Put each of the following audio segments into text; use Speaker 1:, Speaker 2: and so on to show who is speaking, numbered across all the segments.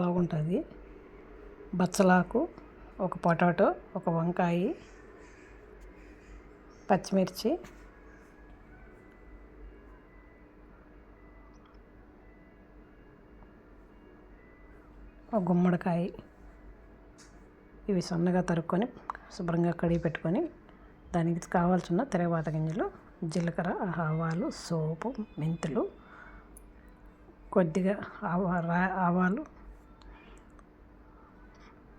Speaker 1: బాగుంటుంది. బచ్చలాకు ఒక పొటాటో ఒక వంకాయ పచ్చిమిర్చి. ఒక గుమ్మడికాయ. ఇవి సన్నగా తరుక్కొని శుభ్రంగా కడిగి పెట్టుకొని దానికి కావాల్సిన తెరవాత గింజలు జీలకర్ర ఆవాలు సోపు మెంతులు కొద్దిగా ఆవా ఆవాలు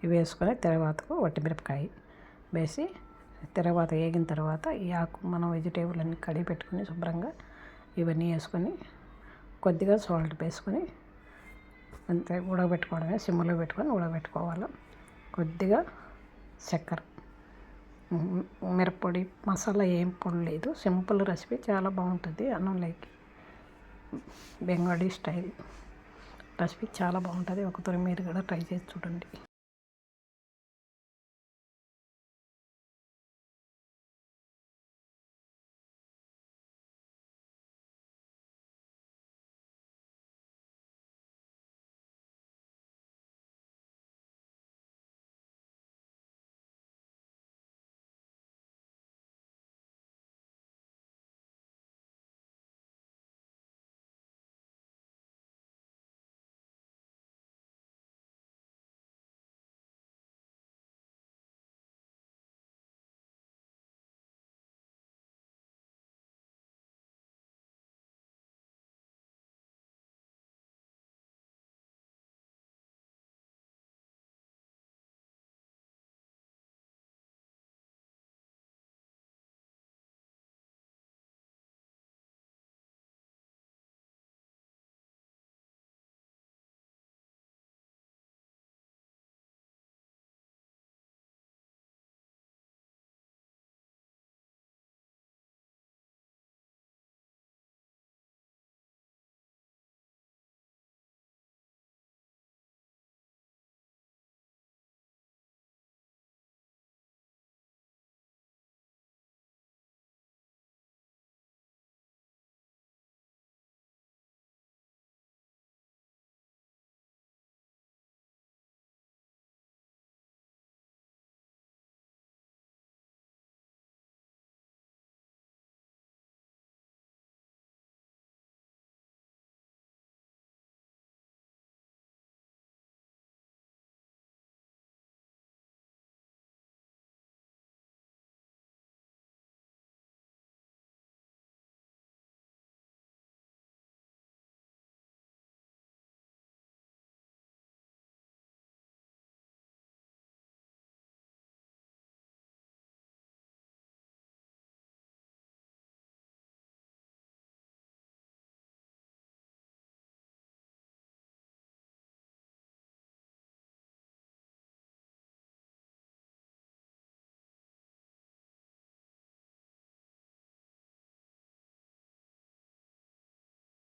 Speaker 1: ఇవి వేసుకొని తర్వాతకు వట్టిమిరపకాయ వేసి తర్వాత వేగిన తర్వాత ఈ ఆకు మనం వెజిటేబుల్ అన్ని కడిగి పెట్టుకొని శుభ్రంగా ఇవన్నీ వేసుకొని కొద్దిగా సాల్ట్ వేసుకొని అంతే ఉడకబెట్టుకోవడమే సిమ్లో పెట్టుకొని ఉడకబెట్టుకోవాలి. కొద్దిగా చక్కెర. మిరపొడి మిరప్పొడి మసాలా ఏం పొడి లేదు. సింపుల్ రెసిపీ చాలా బాగుంటుంది. అన్నంలోకి బెంగాలీ స్టైల్ రెసిపీ చాలా బాగుంటుంది. ఒకసారి మీరు కూడా ట్రై చేసి చూడండి.